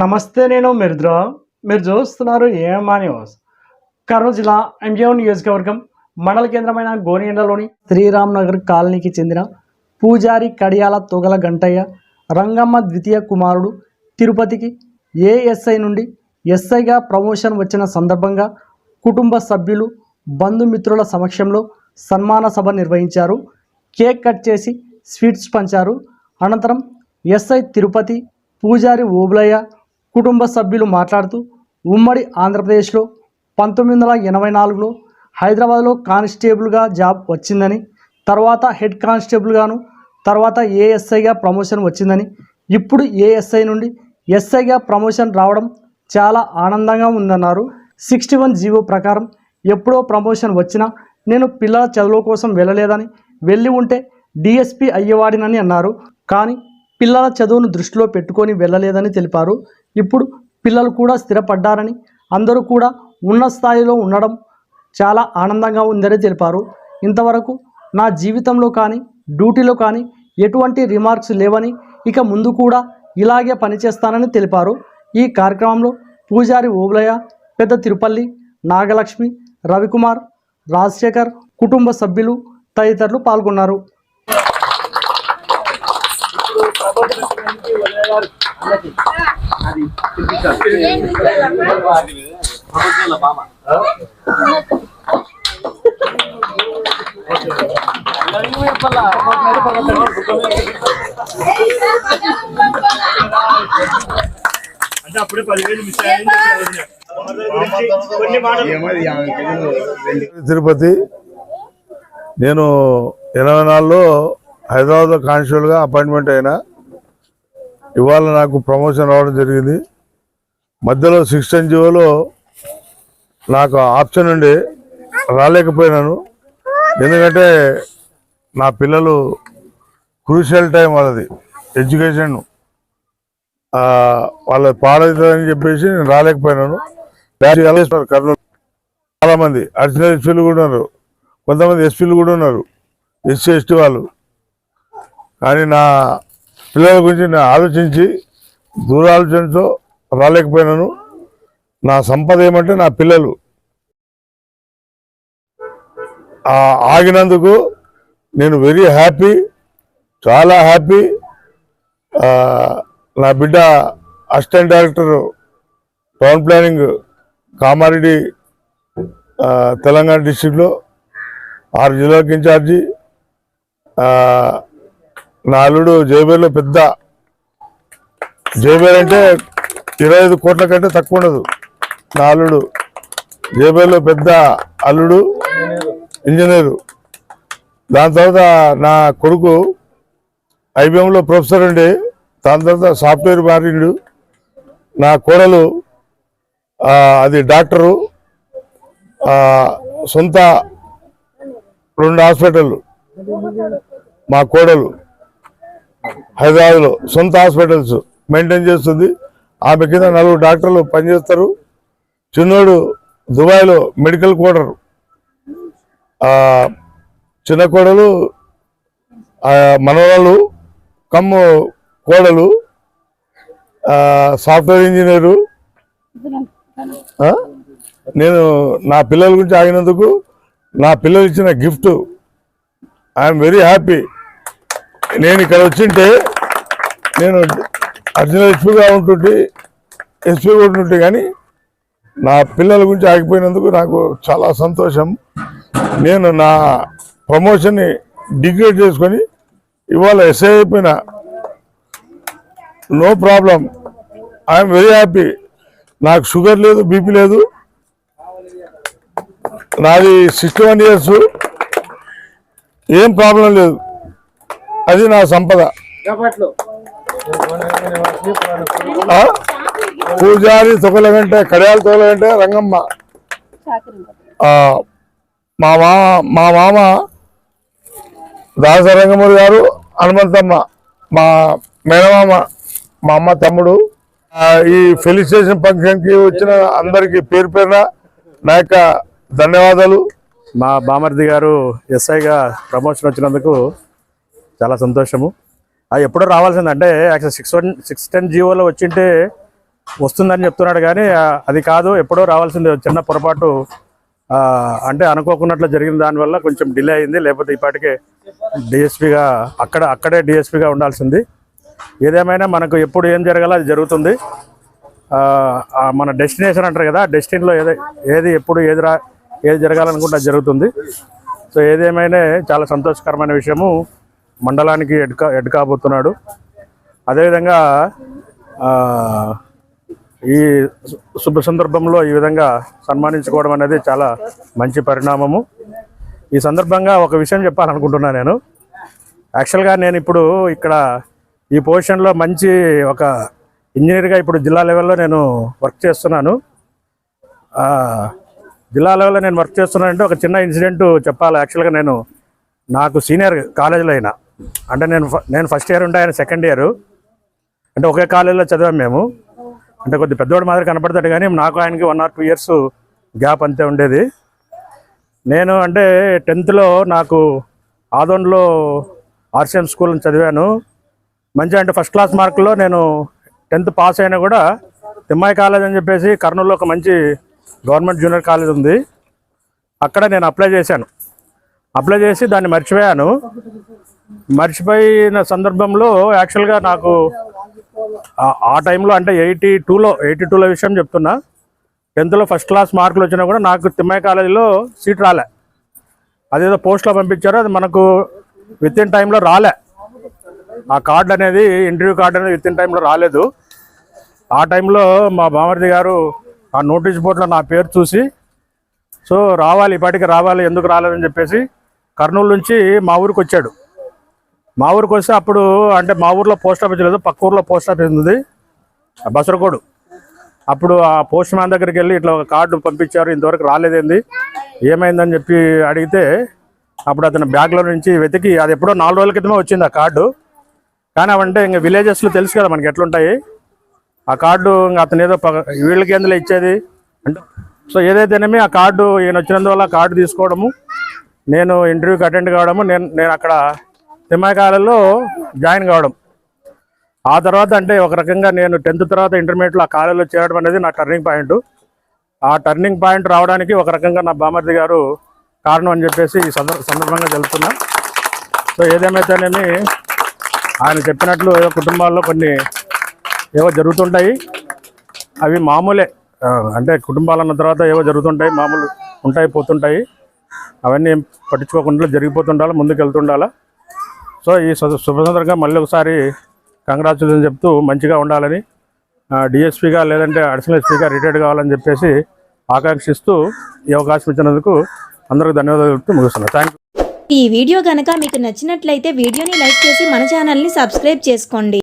నమస్తే నేను మిర్ద్రా మీరు చూస్తున్నారు ఏమా న్యూస్. కర్నూలు జిల్లా ఎంజీఓ నియోజకవర్గం మండల కేంద్రమైన గోనియండలోని శ్రీరామ్ నగర్ కాలనీకి చెందిన పూజారి కడియాల తొగల గంటయ్య రంగమ్మ ద్వితీయ కుమారుడు తిరుపతికి ఏఎస్ఐ నుండి ఎస్ఐగా ప్రమోషన్ వచ్చిన సందర్భంగా కుటుంబ సభ్యులు బంధుమిత్రుల సమక్షంలో సన్మాన సభ నిర్వహించారు. కేక్ కట్ చేసి స్వీట్స్ పంచారు. అనంతరం ఎస్ఐ తిరుపతి పూజారి ఓబులయ్య కుటుంబ సభ్యులు మాట్లాడుతూ ఉమ్మడి ఆంధ్రప్రదేశ్లో పంతొమ్మిది వందల ఎనభై నాలుగులో హైదరాబాద్లో కానిస్టేబుల్గా జాబ్ వచ్చిందని తర్వాత హెడ్ కానిస్టేబుల్గాను తర్వాత ఏఎస్ఐగా ప్రమోషన్ వచ్చిందని ఇప్పుడు ఏఎస్ఐ నుండి ఎస్ఐగా ప్రమోషన్ రావడం చాలా ఆనందంగా ఉందన్నారు. సిక్స్టీ వన్ జీవో ప్రకారం ఎప్పుడో ప్రమోషన్ వచ్చినా నేను పిల్లల చదువు కోసం వెళ్ళలేదని వెళ్ళి ఉంటే డిఎస్పి అయ్యేవాడినని అన్నారు. కానీ పిల్లల చదువును దృష్టిలో పెట్టుకొని వెళ్ళలేదని తెలిపారు. ఇప్పుడు పిల్లలు కూడా స్థిరపడ్డారని అందరూ కూడా ఉన్న స్థాయిలో ఉండడం చాలా ఆనందంగా ఉందని తెలిపారు. ఇంతవరకు నా జీవితంలో కానీ డ్యూటీలో కానీ ఎటువంటి రిమార్క్స్ లేవని ఇక ముందు కూడా ఇలాగే పనిచేస్తానని తెలిపారు. ఈ కార్యక్రమంలో పూజారి ఓబులయ్య పెద్ద తిరుపల్లి నాగలక్ష్మి రవికుమార్ రాజశేఖర్ కుటుంబ సభ్యులు తదితరులు పాల్గొన్నారు. అంటే అప్పుడే పదివేలు మిస్ అయ్యాయని తిరుపతి నేను ఎనభై నాలుగులో హైదరాబాద్లో కానిస్టేబుల్గా అపాయింట్మెంట్ అయినా ఇవాళ నాకు ప్రమోషన్ రావడం జరిగింది. మధ్యలో సిక్స్ టెన్ జీవోలో నాకు ఆప్షన్ ఉండి రాలేకపోయినాను. ఎందుకంటే నా పిల్లలు క్రూషియల్ టైం వాళ్ళది ఎడ్యుకేషన్. వాళ్ళ పాడవుతుందని చెప్పేసి నేను రాలేకపోయినాను. బ్యాచ్ కర్నూలు. చాలామంది అడిషనల్ ఎస్పీలు కూడా ఉన్నారు. కొంతమంది ఎస్పీలు కూడా ఉన్నారు. ఎస్సీ ఎస్టీ వాళ్ళు. కానీ నా పిల్లల గురించి నేను ఆలోచించి దూరాలోచనతో రాలేకపోయినాను. నా సంపద ఏమంటే నా పిల్లలు. ఆగినందుకు నేను వెరీ హ్యాపీ చాలా హ్యాపీ నా బిడ్డ assistant director town planning Kamareddy Telangana డిస్టిక్లో ఆరు జిల్లాలకు ఇన్ఛార్జి నా అల్లుడు జైబేర్లో పెద్ద. జైబేర్ అంటే ఇరవై ఐదు కోట్ల కంటే తక్కువ ఉండదు. నా అల్లుడు. జైబేర్లో పెద్ద అల్లుడు ఇంజనీరు. దాని తర్వాత నా కొడుకు ఐబిఎంలో ప్రొఫెసర్ ఉండి దాని తర్వాత సాఫ్ట్వేర్ మారిండు. నా కోడలు అది డాక్టరు. సొంత రెండు హాస్పిటల్ మా కోడలు. హైదరాబాద్లో సొంత హాస్పిటల్స్ మెయింటైన్ చేస్తుంది. ఆమె కింద నలుగురు డాక్టర్లు పనిచేస్తారు. చిన్నోడు దుబాయ్లో మెడికల్ కోడరు చిన్న కోడలు మనవాళ్ళు కమ్ము కోడలు సాఫ్ట్వేర్ ఇంజనీరు. నేను నా పిల్లల గురించి ఆగినందుకు నా పిల్లలు ఇచ్చిన గిఫ్ట్. I'm very happy. నేను ఇక్కడ వచ్చింటే నేను అర్జున ఎస్పీగా ఉంటుంటే ఎస్పీ కూడా ఉంటుంటే కానీ నా పిల్లల గురించి ఆగిపోయినందుకు నాకు చాలా సంతోషం. నేను నా ప్రమోషన్ని డిగ్రేడ్ చేసుకొని ఇవాళ ఎస్ఐ అయిపోయినా no problem. I'm very happy నాకు షుగర్ లేదు బీపీ లేదు. నాది సిక్స్టీ వన్ ఇయర్స్. ఏం ప్రాబ్లం లేదు. అది నా సంపద? పూజారి తొగలగంటే కడియాల తొగలగంటే రంగమ్మ. ఆ, మా మామ మా మామ దాస రంగమూరి గారు హనుమంతమ్మ మా మేనమామ మా అమ్మ తమ్ముడు. ఆ, ఈ ఫెలిసిటేషన్ ఫంక్షన్కి వచ్చిన అందరికీ పేరు పేరున నా యొక్క ధన్యవాదాలు. మా బామర్ది గారు ఎస్ఐగా ప్రమోషన్ వచ్చినందుకు చాలా సంతోషము. అది ఎప్పుడో రావాల్సింది. అంటే actual six one six ten జీవోలో వచ్చింటే వస్తుందని చెప్తున్నాడు కానీ అది కాదు. ఎప్పుడో రావాల్సింది చిన్న పొరపాటు. అంటే అనుకోకున్నట్లు జరిగిన దానివల్ల కొంచెం డిలే అయింది. లేకపోతే ఇప్పటికే డిఎస్పీగా అక్కడ అక్కడే డిఎస్పీగా ఉండాల్సింది. ఏదేమైనా మనకు ఎప్పుడు ఏం జరగాలో అది జరుగుతుంది. మన డెస్టినేషన్ అంటారు కదా డెస్టినీలో ఏది ఏది ఎప్పుడు ఏది రా ఏది జరగాలనుకుంటే జరుగుతుంది. సో ఏదేమైనా చాలా సంతోషకరమైన విషయము. మండలానికి ఎడ్కా ఎడ్కాబోతున్నాడు. కాబోతున్నాడు అదేవిధంగా ఈ శుభ సందర్భంలో ఈ విధంగా సన్మానించుకోవడం అనేది చాలా మంచి పరిణామము. ఈ సందర్భంగా ఒక విషయం చెప్పాలనుకుంటున్నాను నేను. యాక్చువల్గా నేను ఇప్పుడు ఇక్కడ ఈ పొజిషన్లో మంచి ఒక ఇంజనీర్గా ఇప్పుడు జిల్లా లెవెల్లో నేను వర్క్ చేస్తున్నాను. జిల్లా లెవెల్లో నేను వర్క్ చేస్తున్నానంటే ఒక చిన్న ఇన్సిడెంట్ చెప్పాలి. యాక్చువల్గా నేను నాకు సీనియర్ కాలేజీలో అయినా అంటే నేను ఫ- నేను ఫస్ట్ ఇయర్ ఉంటే ఆయన సెకండ్ ఇయర్ అంటే ఒకే కాలేజీలో చదివాం మేము. అంటే కొద్ది పెద్దవాడు మాదిరి కనపడతాడు కానీ నాకు ఆయనకి one or two years gap అంతే ఉండేది. నేను అంటే టెన్త్లో నాకు ఆదోన్లో ఆర్సిఎం స్కూల్ చదివాను. మంచి అంటే ఫస్ట్ క్లాస్ మార్కులో నేను టెన్త్ పాస్ అయినా కూడా తిమ్మాయి కాలేజ్ అని చెప్పేసి కర్నూలులో ఒక మంచి గవర్నమెంట్ జూనియర్ కాలేజ్ ఉంది. అక్కడ నేను అప్లై చేశాను. అప్లై చేసి దాన్ని మర్చిపోయాను. మర్చిపోయిన సందర్భంలో యాక్చువల్గా నాకు ఆ- టైంలో అంటే ఎయిటీ టూలో ఎయిటీ టూలో విషయం చెప్తున్నా. టెన్త్లో ఫస్ట్ క్లాస్ మార్కులు వచ్చినా కూడా నాకు తిమ్మాయి కాలేజీలో సీట్ రాలే. అదేదో పోస్ట్లో పంపించారో అది మనకు విత్ ఇన్ టైంలో రాలే. ఆ కార్డు అనేది ఇంటర్వ్యూ కార్డు అనేది విత్ ఇన్ టైంలో రాలేదు. ఆ టైంలో మా బామర్ది గారు ఆ నోటీస్ బోర్డులో నా పేరు చూసి సో రావాలి ఇప్పటికి రావాలి ఎందుకు రాలేదని చెప్పేసి కర్నూలు నుంచి మా ఊరికి వచ్చాడు. మా ఊరికి వస్తే అప్పుడు అంటే మా ఊర్లో పోస్ట్ ఆఫీస్ లేదు పక్క ఊర్లో పోస్ట్ ఆఫీస్ ఉంది. ఆ బసరకోడు అప్పుడు ఆ పోస్ట్ మ్యాన్ దగ్గరికి వెళ్ళి ఇట్లా ఒక కార్డు పంపించారు ఇంతవరకు రాలేదేంది ఏమైందని చెప్పి అడిగితే అప్పుడు అతను బ్యాగ్లో నుంచి వెతికి అది ఎప్పుడో నాలుగు రోజుల క్రితమే వచ్చింది ఆ కార్డు. కానీ అవంటే ఇంకా విలేజెస్లో తెలుసు కదా మనకి ఎట్లుంటాయి. ఆ కార్డు ఇంకా అతను ఏదో పగ- వీళ్ళకి ఎందులో ఇచ్చేది? అంటే సో ఏదైతేనేమి ఆ కార్డు ఈయన వచ్చినందువల్ల కార్డు తీసుకోవడము నేను ఇంటర్వ్యూకి అటెండ్ కావడము నేను నేను అక్కడ తిమ్మాయికాలలో జాయిన్ కావడం. ఆ తర్వాత అంటే ఒక రకంగా నేను టెన్త్ తర్వాత ఇంటర్మీడియట్లో ఆ కాలేజీలో చేరడం అనేది నా టర్నింగ్ పాయింట్. ఆ టర్నింగ్ పాయింట్ రావడానికి ఒక రకంగా నా బామర్ది గారు కారణం అని చెప్పేసి ఈ సందర్భ సందర్భంగా తెలుపుతున్నా సో ఏదేమైతేనేమి ఆయన చెప్పినట్లు ఏదో కుటుంబాల్లో కొన్ని ఏవో జరుగుతుంటాయి. అవి మామూలే. అంటే కుటుంబాలు అన్న తర్వాత ఏవో జరుగుతుంటాయి మామూలు ఉంటాయి పోతుంటాయి. అవన్నీ పట్టించుకోకుండా జరిగిపోతుండాలి ముందుకు వెళ్తుండాలా సో ఈ శుభ- సందర్భంగా మళ్ళీ ఒకసారి కంగ్రాచులేషన్ చెప్తూ మంచిగా ఉండాలని డిఎస్పీగా లేదంటే అడిషనల్ ఎస్పీగా రిటైర్డ్ కావాలని చెప్పేసి ఆకాంక్షిస్తూ ఈ అవకాశం ఇచ్చినందుకు అందరికీ ధన్యవాదాలు చెప్తూ ముగిస్తున్నాను. థ్యాంక్ ఈ వీడియో కనుక మీకు నచ్చినట్లయితే వీడియోని లైక్ చేసి మన ఛానల్ని సబ్స్క్రైబ్ చేసుకోండి.